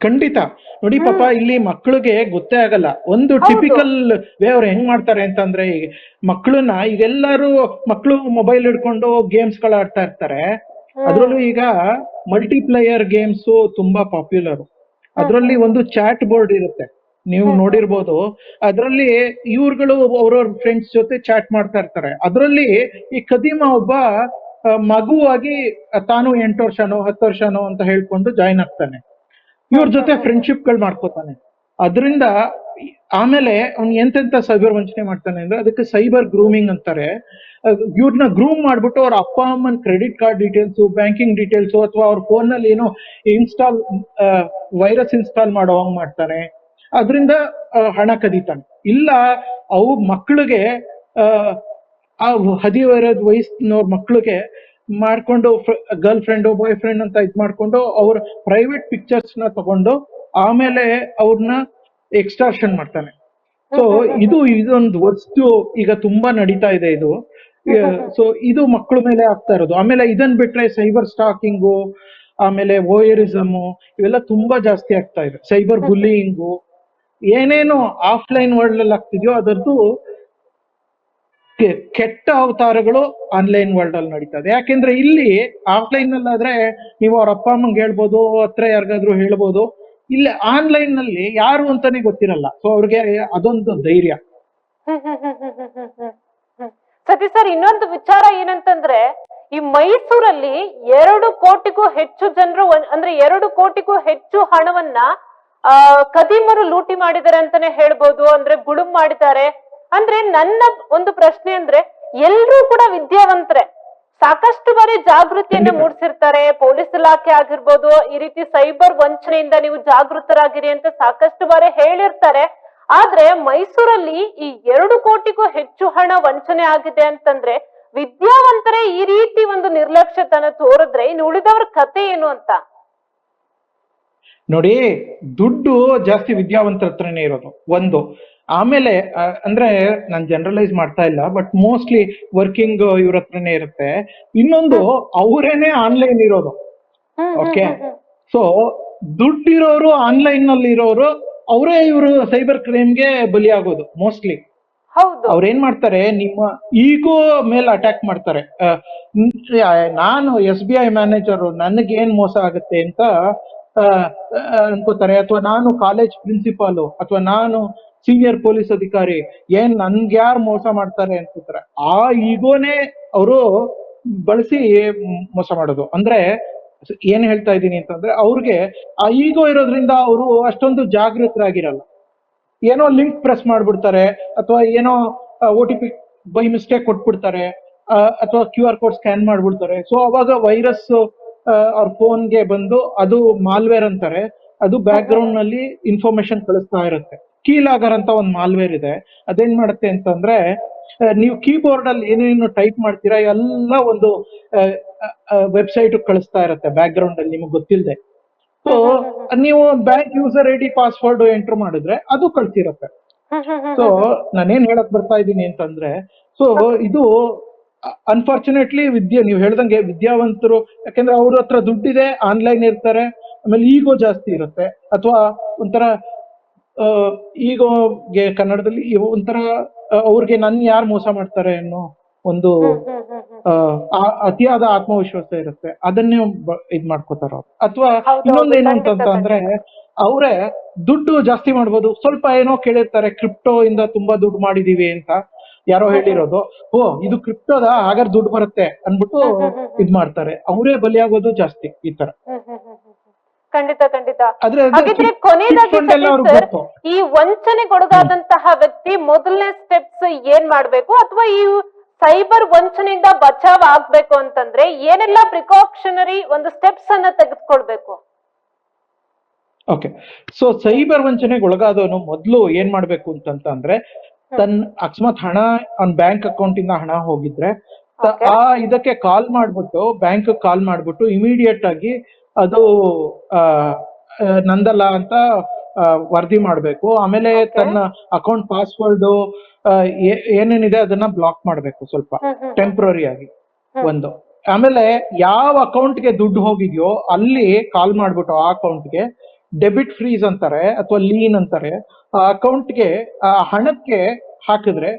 Speaker 2: ಖಂಡಿತ. ನೋಡಿ ಪಾಪ ಇಲ್ಲಿ ಮಕ್ಕಳಿಗೆ ಗೊತ್ತೇ ಆಗಲ್ಲ. ಒಂದು. ಟಿಪಿಕಲ್ ವೇ ಅವ್ರು ಹೆಂಗ್ ಮಾಡ್ತಾರೆ ಅಂತಂದ್ರೆ ಈಗ ಮಕ್ಕಳನ್ನ ಈಗೆಲ್ಲರೂ ಮಕ್ಕಳು ಮೊಬೈಲ್ ಹಿಡ್ಕೊಂಡು ಗೇಮ್ಸ್ಗಳು ಆಡ್ತಾ ಇರ್ತಾರೆ. ಅದ್ರಲ್ಲೂ ಈಗ ಮಲ್ಟಿಪ್ಲೇಯರ್ ಗೇಮ್ಸ್ ತುಂಬಾ ಪಾಪ್ಯುಲರ್ ಅದ್ರಲ್ಲಿ ಒಂದು ಚಾಟ್ ಬೋರ್ಡ್ ಇರುತ್ತೆ. ನೀವು. ನೋಡಿರ್ಬೋದು ಅದ್ರಲ್ಲಿ ಇವ್ರುಗಳು ಅವ್ರವ್ರ ಫ್ರೆಂಡ್ಸ್ ಜೊತೆ ಚಾಟ್ ಮಾಡ್ತಾ ಇರ್ತಾರೆ. ಅದ್ರಲ್ಲಿ ಈ ಕದೀಮ ಒಬ್ಬ ಮಗುವಾಗಿ ತಾನು ಎಂಟು ವರ್ಷನೋ ಹತ್ತು ವರ್ಷನೋ ಅಂತ ಹೇಳ್ಕೊಂಡು ಜಾಯಿನ್ ಆಗ್ತಾನೆ. ಇವ್ರ ಜೊತೆ ಫ್ರೆಂಡ್ಶಿಪ್ಗಳು ಮಾಡ್ಕೋತಾನೆ. ಅದರಿಂದ ಆಮೇಲೆ ಅವ್ನು ಎಂತೆಂತ ಸೈಬರ್ ವಂಚನೆ ಮಾಡ್ತಾನೆ ಅಂದ್ರೆ ಅದಕ್ಕೆ ಸೈಬರ್ ಗ್ರೂಮಿಂಗ್ ಅಂತಾರೆ. ಇವ್ರನ್ನ ಗ್ರೂಮ್ ಮಾಡ್ಬಿಟ್ಟು ಅವ್ರ ಅಪ್ಪ ಅಮ್ಮನ credit card details banking details ಅಥವಾ ಅವ್ರ ಫೋನ್ನಲ್ಲಿ ಏನೋ ಇನ್ಸ್ಟಾಲ್ ವೈರಸ್ ಇನ್ಸ್ಟಾಲ್ ಮಾಡೋ ಹಂಗ್ ಮಾಡ್ತಾನೆ. ಅದರಿಂದ ಹಣ ಕದೀತಾನೆ. ಇಲ್ಲ ಅವು ಮಕ್ಕಳಿಗೆ ಆ ಹದಿವರದ ವಯಸ್ಸಿನವ್ರ ಮಕ್ಕಳಿಗೆ ಮಾಡ್ಕೊಂಡು ಗರ್ಲ್ ಫ್ರೆಂಡ್ ಬಾಯ್ ಫ್ರೆಂಡ್ ಅಂತ ಇದ್ ಮಾಡ್ಕೊಂಡು ಅವ್ರ ಪ್ರೈವೇಟ್ ಪಿಕ್ಚರ್ಸ್ನ ತಗೊಂಡು ಆಮೇಲೆ ಅವ್ರನ್ನ ಎಕ್ಸ್ಟ್ರಾಕ್ಷನ್ ಮಾಡ್ತಾನೆ. ಸೊ ಇದು ಇದೊಂದು ವಸ್ತು ಈಗ ತುಂಬಾ ನಡೀತಾ ಇದೆ ಇದು. ಸೊ ಇದು ಮಕ್ಕಳ ಮೇಲೆ ಆಗ್ತಾ ಇರೋದು. ಆಮೇಲೆ ಇದನ್ ಬಿಟ್ರೆ ಸೈಬರ್ ಸ್ಟಾಕಿಂಗು ಆಮೇಲೆ ವೋಯರಿಸಮ್ ಇವೆಲ್ಲ ತುಂಬಾ ಜಾಸ್ತಿ ಆಗ್ತಾ ಇದೆ. ಸೈಬರ್ ಬುಲ್ಲಿಂಗು ಏನೇನು ಆಫ್ಲೈನ್ ವರ್ಲ್ಡ್ ಅಲ್ಲಿ ಆಗ್ತಿದ್ಯೋ ಅದರದ್ದು ಕೆಟ್ಟ ಅವತಾರಗಳು ಆನ್ಲೈನ್ ವರ್ಲ್ಡ್ ಅಲ್ಲಿ ನಡೀತದೆ. ಯಾಕೆಂದ್ರೆ ಇಲ್ಲಿ ಆಫ್ಲೈನ್ ಅಲ್ಲಿ ಆದ್ರೆ ನೀವು ಅವ್ರ ಅಪ್ಪ ಅಮ್ಮಂಗೆ ಹೇಳ್ಬೋದು ಹತ್ರ ಯಾರಿಗಾದ್ರೂ ಹೇಳ್ಬೋದು. ಇಲ್ಲಿ ಆನ್ಲೈನ್ನಲ್ಲಿ ಯಾರು ಅಂತಾನೆ ಗೊತ್ತಿರಲ್ಲ. ಸೊ ಅವ್ರಿಗೆ ಅದೊಂದು ಧೈರ್ಯ.
Speaker 1: ಸತೀಶ್ ಸರ್, ಇನ್ನೊಂದು ವಿಚಾರ ಏನಂತಂದ್ರೆ, ಈ ಮೈಸೂರಲ್ಲಿ ಎರಡು ಕೋಟಿಗೂ ಹೆಚ್ಚು ಜನರು ಅಂದ್ರೆ ಎರಡು ಕೋಟಿಗೂ ಹೆಚ್ಚು ಹಣವನ್ನ ಆ ಕದೀಮರು ಲೂಟಿ ಮಾಡಿದ್ದಾರೆ ಅಂತಾನೆ ಹೇಳ್ಬೋದು ಅಂದ್ರೆ ಗುಳುಂ ಮಾಡಿದ್ದಾರೆ. ಅಂದ್ರೆ ನನ್ನ ಒಂದು ಪ್ರಶ್ನೆ ಅಂದ್ರೆ ಎಲ್ರೂ ಕೂಡ ವಿದ್ಯಾವಂತರೆ. ಸಾಕಷ್ಟು ಬಾರಿ ಜಾಗೃತಿಯನ್ನು. ಮೂಡಿಸಿರ್ತಾರೆ ಪೊಲೀಸ್ ಇಲಾಖೆ ಆಗಿರ್ಬೋದು ಈ ರೀತಿ ಸೈಬರ್ ವಂಚನೆಯಿಂದ ನೀವು ಜಾಗೃತರಾಗಿರಿ ಅಂತ ಸಾಕಷ್ಟು ಬಾರಿ ಹೇಳಿರ್ತಾರೆ. ಆದ್ರೆ ಮೈಸೂರಲ್ಲಿ ಈ ಎರಡು ಕೋಟಿಗೂ ಹೆಚ್ಚು ಹಣ ವಂಚನೆ ಆಗಿದೆ ಅಂತಂದ್ರೆ ವಿದ್ಯಾವಂತರೇ ಈ ರೀತಿ ಒಂದು ನಿರ್ಲಕ್ಷ್ಯತನ ತೋರಿದ್ರೆ ಇನ್ನು ಉಳಿದವ್ರ ಕತೆ ಏನು ಅಂತ?
Speaker 2: ನೋಡಿ ದುಡ್ಡು ಜಾಸ್ತಿ ವಿದ್ಯಾವಂತರ ಹತ್ರನೇ ಇರೋದು ಒಂದು. ಆಮೇಲೆ ಅಂದ್ರೆ ನಾನು ಜನರಲೈಸ್ ಮಾಡ್ತಾ ಇಲ್ಲ ಬಟ್ ಮೋಸ್ಟ್ಲಿ ವರ್ಕಿಂಗ್ ಇವ್ರ ಹತ್ರನೇ ಇರುತ್ತೆ. ಇನ್ನೊಂದು ಅವರೇನೆ ಆನ್ಲೈನ್ ಇರೋದು.
Speaker 1: ಓಕೆ
Speaker 2: ಸೊ ದುಡ್ಡಿರೋರು ಆನ್ಲೈನ್ನಲ್ಲಿ ಇರೋರು ಅವರೇ ಇವರು ಸೈಬರ್ ಕ್ರೈಮ್ಗೆ ಬಲಿಯಾಗೋದು ಮೋಸ್ಟ್ಲಿ
Speaker 1: ಹೌದು.
Speaker 2: ಅವ್ರ ಏನ್ ಮಾಡ್ತಾರೆ ನಿಮ್ಮ ಈಗೋ ಮೇಲೆ ಅಟ್ಯಾಕ್ ಮಾಡ್ತಾರೆ. ನಾನು ಎಸ್ ಬಿ ಐ ಮ್ಯಾನೇಜರ್ ನನಗೆ ಏನ್ ಮೋಸ ಆಗುತ್ತೆ ಅಂತ ಅನ್ಕೋತಾರೆ, ಅಥವಾ ನಾನು ಕಾಲೇಜ್ ಪ್ರಿನ್ಸಿಪಾಲು ಅಥವಾ ನಾನು ಸೀನಿಯರ್ ಪೊಲೀಸ್ ಅಧಿಕಾರಿ, ಏನ್ ನನ್ಗೆ ಯಾರು ಮೋಸ ಮಾಡ್ತಾರೆ ಅನ್ಕೋತಾರೆ, ಆ ಈಗೋನೇ ಅವರು ಬಳಸಿ ಮೋಸ ಮಾಡೋದು. ಅಂದ್ರೆ, ಏನ್ ಹೇಳ್ತಾ ಇದ್ದೀನಿ ಅಂತಂದ್ರೆ, ಅವ್ರಿಗೆ ಆ ಈಗೋ ಇರೋದ್ರಿಂದ ಅವರು ಅಷ್ಟೊಂದು ಜಾಗೃತರಾಗಿರಲ್ಲ. ಏನೋ ಲಿಂಕ್ ಪ್ರೆಸ್ ಮಾಡ್ಬಿಡ್ತಾರೆ, ಅಥವಾ ಏನೋ O T P by mistake ಕೊಟ್ಬಿಡ್ತಾರೆ ಅಥವಾ ಕ್ಯೂ ಆರ್ ಕೋಡ್ ಸ್ಕ್ಯಾನ್ ಮಾಡ್ಬಿಡ್ತಾರೆ. ಸೊ ಅವಾಗ ವೈರಸ್ ಅವ್ರ ಫೋನ್ಗೆ ಬಂದು ಅದು ಮಾಲ್ವೇರ್ ಅಂತಾರೆ. ಅದು ಬ್ಯಾಕ್ ಗ್ರೌಂಡ್ನಲ್ಲಿ ಇನ್ಫಾರ್ಮೇಶನ್ ಕಳಿಸ್ತಾ ಇರುತ್ತೆ. ಕೀಲಾಗರ್ ಅಂತ ಒಂದು ಮಾಲ್ವೇರ್ ಇದೆ. ಅದೇನ್ ಮಾಡುತ್ತೆ ಅಂತಂದ್ರೆ ನೀವು ಕೀಬೋರ್ಡ್ ಅಲ್ಲಿ ಏನೇನು ಟೈಪ್ ಮಾಡ್ತೀರಾ, ಎಲ್ಲ ಒಂದು ವೆಬ್ಸೈಟ್ ಕಳಿಸ್ತಾ ಇರುತ್ತೆ ಬ್ಯಾಕ್ ಗ್ರೌಂಡ್ ಅಲ್ಲಿ ನಿಮಗೆ ಗೊತ್ತಿಲ್ಲದೆ ಸೊ ನೀವು bank user I D password enter ಮಾಡಿದ್ರೆ ಅದು ಕಳ್ಸಿರತ್ತೆ. ಸೊ ನಾನೇನ್ ಹೇಳಕ್ ಬರ್ತಾ ಇದ್ದೀನಿ ಅಂತಂದ್ರೆ ಸೊ ಇದು ಅನ್ಫಾರ್ಚುನೇಟ್ಲಿ ವಿದ್ಯೆ ನೀವು ಹೇಳ್ದಂಗೆ ವಿದ್ಯಾವಂತರು ಯಾಕೆಂದ್ರೆ ಅವ್ರ ಹತ್ರ ದುಡ್ಡಿದೆ ಆನ್ಲೈನ್ ಇರ್ತಾರೆ ಆಮೇಲೆ ಈಗೋ ಜಾಸ್ತಿ ಇರುತ್ತೆ. ಅಥವಾ ಒಂಥರ ಈಗೋಗೆ ಕನ್ನಡದಲ್ಲಿ ಒಂಥರ ಅವ್ರಿಗೆ ನನ್ ಯಾರು ಮೋಸ ಮಾಡ್ತಾರೆ ಅನ್ನೋ ಒಂದು ಅತಿಯಾದ ಆತ್ಮವಿಶ್ವಾಸ ಇರುತ್ತೆ. ಅದನ್ನೇ ಇದ್ ಮಾಡ್ಕೋತಾರ ಅಥವಾ
Speaker 1: ಇನ್ನೊಂದು
Speaker 2: ಏನು
Speaker 1: ಅಂತ
Speaker 2: ಅಂತಂದ್ರೆ ಅವರೇ ದುಡ್ಡು ಜಾಸ್ತಿ ಮಾಡ್ಬೋದು. ಸ್ವಲ್ಪ ಏನೋ ಕೇಳಿರ್ತಾರೆ ಕ್ರಿಪ್ಟೋ ಇಂದ ತುಂಬಾ ದುಡ್ಡು ಮಾಡಿದೀವಿ ಅಂತ. ಯಾರೋ ಹೇಳಿರೋದು ಓ ಇದು ಕ್ರಿಪ್ಟೋದ ಹಾಗಾದ್ರೆ ದುಡ್ಡು ಬರುತ್ತೆ ಅನ್ಬಿಟ್ಟು. ಇದ್ ಮಾಡ್ತಾರೆ. ಅವರೇ ಬಲಿಯಾಗೋದು ಜಾಸ್ತಿ ಈ ತರ.
Speaker 1: ಖಂಡಿತ ಖಂಡಿತ. ಹಾಗಿದ್ರೆ ಕೊನೆಯದಾಗಿ. ಈ ವಂಚನೆಗೊಳಗಾದಂತಹ ವ್ಯಕ್ತಿ ಮೊದಲನೇ ಸ್ಟೆಪ್ಸ್ ಏನ್ ಮಾಡ್ಬೇಕು? ಅಥವಾ ಈ ಸೈಬರ್ ವಂಚನೆಯಿಂದ ಬಚಾವ್ ಆಗ್ಬೇಕು ಅಂತಂದ್ರೆ ಏನೆಲ್ಲ ಪ್ರಿಕಾಕ್ಷನರಿ ಒಂದು ಸ್ಟೆಪ್ಸ್ ಅನ್ನ ತೆಗೆದುಕೊಳ್ಬೇಕು?
Speaker 2: ಓಕೆ ಸೊ ಸೈಬರ್ ವಂಚನೆಗೆ ಒಳಗಾದವನು ಮೊದಲು ಏನ್ ಮಾಡ್ಬೇಕು ಅಂತಂತ ಅಂದ್ರೆ ತನ್ನ ಅಕಸ್ಮಾತ್ ಹಣ ಅವ್ನ ಬ್ಯಾಂಕ್ ಅಕೌಂಟ್ ಇಂದ ಹಣ ಹೋಗಿದ್ರೆ ಆ ಇದಕ್ಕೆ ಕಾಲ್ ಮಾಡ್ಬಿಟ್ಟು ಬ್ಯಾಂಕ್ ಕಾಲ್ ಮಾಡ್ಬಿಟ್ಟು ಇಮಿಡಿಯೇಟ್ ಆಗಿ ಅದು ನಂದಲ್ಲ ಅಂತ ವರದಿ ಮಾಡ್ಬೇಕು. ಆಮೇಲೆ. ತನ್ನ ಅಕೌಂಟ್ ಪಾಸ್ವರ್ಡ್ ಏನೇನಿದೆ ಅದನ್ನ ಬ್ಲಾಕ್ ಮಾಡ್ಬೇಕು ಸ್ವಲ್ಪ. ಟೆಂಪ್ರರಿ ಆಗಿ. ಒಂದು. ಆಮೇಲೆ ಯಾವ ಅಕೌಂಟ್ಗೆ ದುಡ್ಡು ಹೋಗಿದ್ಯೋ ಅಲ್ಲಿ ಕಾಲ್ ಮಾಡ್ಬಿಟ್ಟು ಆ ಅಕೌಂಟ್ಗೆ ಡೆಬಿಟ್ ಫ್ರೀಸ್ ಅಂತಾರೆ ಅಥವಾ ಲೀನ್ ಅಂತಾರೆ ಆ ಅಕೌಂಟ್ಗೆ ಆ ಹಣಕ್ಕೆ ಹಾಕಿದ್ರೆ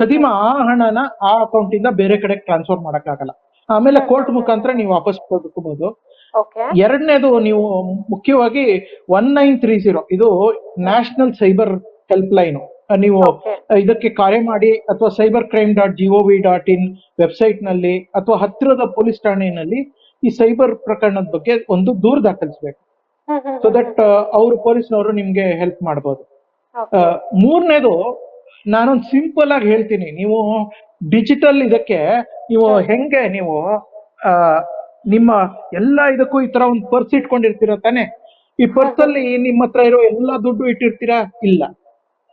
Speaker 2: ಕದಿಮ ಆ ಹಣನ ಆ ಅಕೌಂಟ್ ಇಂದ ಬೇರೆ ಕಡೆ ಟ್ರಾನ್ಸ್ಫರ್ ಮಾಡಕ್ಕಾಗಲ್ಲ. ಆಮೇಲೆ ಕೋರ್ಟ್ ಮುಖಾಂತರ ನೀವು ವಾಪಸ್ ಕೊಡ್ಕೋಬಹುದು
Speaker 1: ಓಕೆ
Speaker 2: ಎರಡನೇದು ನೀವು ಮುಖ್ಯವಾಗಿ ಒನ್ ನೈನ್ ತ್ರೀ ಜೀರೋ ಇದು ನ್ಯಾಷನಲ್ ಸೈಬರ್ ಹೆಲ್ಪ್ ಲೈನ್ ನೀವು ಇದಕ್ಕೆ ಕರೆ ಮಾಡಿ ಅಥವಾ cyber crime dot G O V dot in ವೆಬ್ಸೈಟ್ನಲ್ಲಿ ಅಥವಾ ಹತ್ತಿರದ ಪೊಲೀಸ್ ಠಾಣೆಯಲ್ಲಿ ಈ ಸೈಬರ್ ಪ್ರಕರಣದ ಬಗ್ಗೆ ಒಂದು ದೂರು ದಾಖಲಿಸಬೇಕು. ಸೊ ದಟ್ ಅವರು ಪೊಲೀಸ್ನವರು ನಿಮ್ಗೆ ಹೆಲ್ಪ್ ಮಾಡ್ಬೋದು.
Speaker 1: ಓಕೆ.
Speaker 2: ಮೂರನೇದು ನಾನೊಂದು ಸಿಂಪಲ್ ಆಗಿ ಹೇಳ್ತೀನಿ. ನೀವು ಡಿಜಿಟಲ್ ಇದಕ್ಕೆ ನೀವು ಹೆಂಗೆ ನೀವು ನಿಮ್ಮ ಎಲ್ಲ ಇದಕ್ಕೂ ಈ ತರ ಒಂದು ಪರ್ಸ್ ಇಟ್ಕೊಂಡಿರ್ತೀರ ತಾನೆ? ಈ ಪರ್ಸ್ ಅಲ್ಲಿ ನಿಮ್ಮ ಹತ್ರ ಇರೋ ಎಲ್ಲಾ ದುಡ್ಡು ಇಟ್ಟಿರ್ತೀರಾ? ಇಲ್ಲ.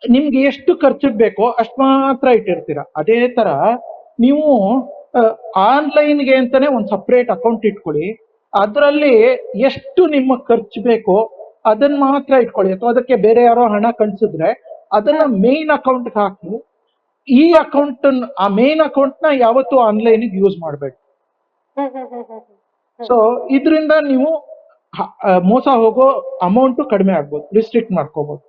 Speaker 2: ನಿಮ್ಗೆ ಎಷ್ಟು ಖರ್ಚು ಬೇಕೋ ಅಷ್ಟು ಮಾತ್ರ ಇಟ್ಟಿರ್ತೀರ. ಅದೇ ತರ ನೀವು ಆನ್ಲೈನ್ಗೆ ಅಂತಾನೆ ಒಂದು ಸಪ್ರೇಟ್ ಅಕೌಂಟ್ ಇಟ್ಕೊಳ್ಳಿ. ಅದರಲ್ಲಿ ಎಷ್ಟು ನಿಮ್ಮ ಖರ್ಚು ಬೇಕೋ ಅದನ್ನ ಮಾತ್ರ ಇಟ್ಕೊಳ್ಳಿ ಅಥವಾ ಅದಕ್ಕೆ ಬೇರೆ ಯಾರೋ ಹಣ ಕಳ್ಸಿದ್ರೆ ಅದನ್ನ ಮೇನ್ ಅಕೌಂಟ್ ಹಾಕಿ ಈ ಅಕೌಂಟ್ ಆ ಮೇನ್ ಅಕೌಂಟ್ನ ಯಾವತ್ತು ಆನ್ಲೈನ್ ಯೂಸ್
Speaker 1: ಹ್ಮ್.
Speaker 2: ಸೊ ಇದರಿಂದ ನೀವು ಮೋಸ ಹೋಗೋ ಅಮೌಂಟ್ ಕಡಿಮೆ ಆಗ್ಬೋದು ರಿಸ್ಟ್ರಿಕ್ಟ್ ಮಾಡ್ಕೋಬಹುದು.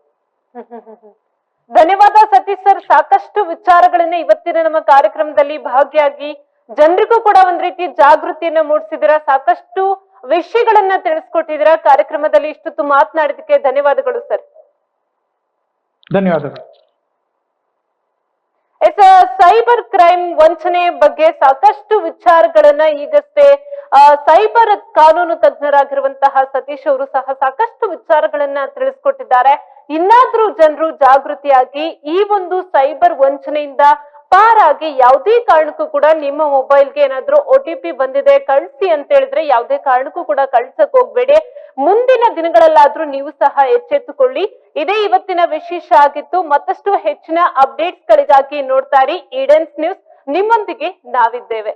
Speaker 1: ಧನ್ಯವಾದ ಸತೀಶ್ ಸರ್ ಸಾಕಷ್ಟು ವಿಚಾರಗಳನ್ನ ಇವತ್ತಿನ ನಮ್ಮ ಕಾರ್ಯಕ್ರಮದಲ್ಲಿ ಭಾಗಿಯಾಗಿ ಜನರಿಗೂ ಕೂಡ ಒಂದ್ ರೀತಿ ಜಾಗೃತಿಯನ್ನ ಮೂಡಿಸಿದಿರ ಸಾಕಷ್ಟು ವಿಷಯಗಳನ್ನ ತಿಳಿಸ್ಕೊಟ್ಟಿದ್ದೀರಾ ಕಾರ್ಯಕ್ರಮದಲ್ಲಿ ಇಷ್ಟೊತ್ತು ಮಾತನಾಡಿದಕ್ಕೆ ಧನ್ಯವಾದಗಳು ಸರ್.
Speaker 2: ಧನ್ಯವಾದಗಳು.
Speaker 1: ಎಸ್ ಸೈಬರ್ ಕ್ರೈಮ್ ವಂಚನೆ ಬಗ್ಗೆ ಸಾಕಷ್ಟು ವಿಚಾರಗಳನ್ನ ಈಗಷ್ಟೇ ಸೈಬರ್ ಕಾನೂನು ತಜ್ಞರಾಗಿರುವಂತಹ ಸತೀಶ್ ಅವರು ಸಹ ಸಾಕಷ್ಟು ವಿಚಾರಗಳನ್ನ ತಿಳಿಸ್ಕೊಟ್ಟಿದ್ದಾರೆ. ಇನ್ನಾದ್ರೂ ಜನರು ಜಾಗೃತಿಯಾಗಿ ಈ ಒಂದು ಸೈಬರ್ ವಂಚನೆಯಿಂದ ಪಾರಾಗಿ ಯಾವುದೇ ಕಾರಣಕ್ಕೂ ಕೂಡ ನಿಮ್ಮ ಮೊಬೈಲ್ಗೆ ಏನಾದ್ರೂ ಒ ಟಿ ಪಿ ಬಂದಿದೆ, ಕಳಿಸಿ ಅಂತ ಹೇಳಿದ್ರೆ ಯಾವುದೇ ಕಾರಣಕ್ಕೂ ಕೂಡ ಕಳ್ಸಕ್ ಹೋಗ್ಬೇಡಿ. ಮುಂದಿನ ದಿನಗಳಲ್ಲಾದ್ರೂ ನೀವು ಸಹ ಎಚ್ಚೆತ್ತುಕೊಳ್ಳಿ. ಇದೇ ಇವತ್ತಿನ ವಿಶೇಷ ಆಗಿತ್ತು. ಮತ್ತಷ್ಟು ಹೆಚ್ಚಿನ ಅಪ್ಡೇಟ್ಸ್ ಗಳಿಗಾಗಿ ನೋಡ್ತಾ ನ್ಯೂಸ್. ನಿಮ್ಮೊಂದಿಗೆ ನಾವಿದ್ದೇವೆ.